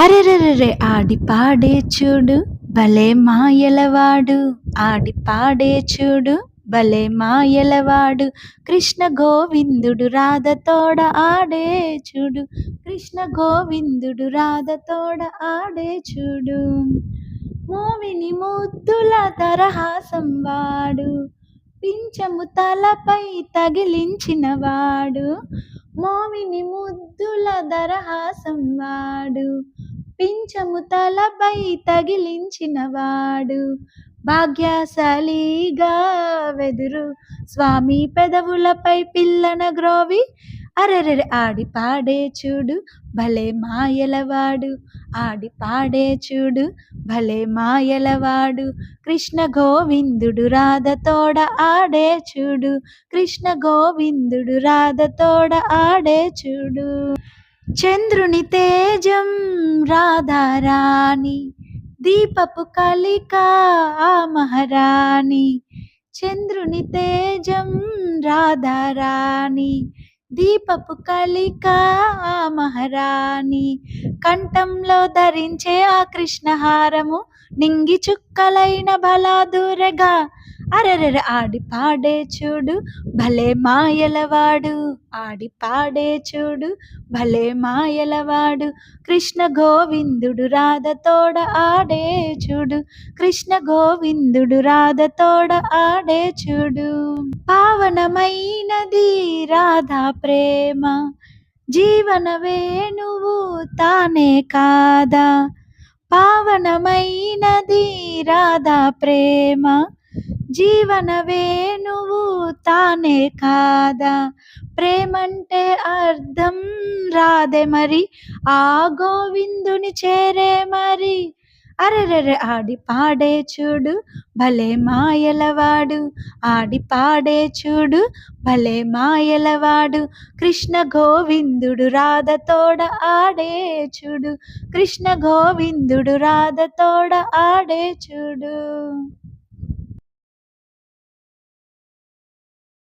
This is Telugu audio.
అరెరెరెరె ఆడి పాడే చూడు భలే మాయలవాడు. ఆడి పాడే చూడు భలే మాయలవాడు. కృష్ణ గోవిందుడు రాధతోడ ఆడే చూడు కృష్ణ గోవిందుడు రాధతోడ ఆడే చూడు. మోవిని ముద్దుల తరహాసం వాడు పింఛము తలపై తగిలించిన వాడు. మోవిని ముద్దుల దరహాసం వాడు పింఛము తలపై తగిలించిన వాడు భాగ్యశాలిగా వెదురు. స్వామి పెదవులపై పిల్లన గ్రోవి అరెరెరె ఆడి పాడే చూడు భలే మాయలవాడు. ఆడి పాడే చూడు భలే మాయలవాడు. కృష్ణ గోవిందుడు రాధతోడ ఆడే చూడు కృష్ణ గోవిందుడు రాధతోడ ఆడే చూడు. చంద్రుని తేజం రాధారాణి దీపపు కలిక ఆ మహారాణి. చంద్రుని తేజం రాధారాణి దీపపు కలిక ఆ మహారాణి. కంఠంలో ధరించే ఆ కృష్ణహారము నింగి చుక్కలైన బలాదూరగా. అరరర ఆడి పాడే చూడు భలే మాయలవాడు. ఆడి పాడే చూడు భలే మాయలవాడు. కృష్ణ గోవిందుడు రాధ తోడ ఆడే చూడు. కృష్ణ గోవిందుడు రాధతోడ ఆడే చూడు. పావనమైనది రాధా ప్రేమ. జీవన వేణువు తానే కాదా. పావనమైనది రాధా ప్రేమ. జీవన వేణువు తానే కాదా. ప్రేమంటే అర్థం రాదే మరి. ఆ గోవిందుని చేరే మరి. అరెరెరె ఆడి పాడే చూడు భలే మాయలవాడు. ఆడి పాడే చూడు భలే మాయలవాడు. కృష్ణ గోవిందుడు రాధ తోడ ఆడే చూడు కృష్ణ గోవిందుడు రాధ తోడ ఆడే చూడు.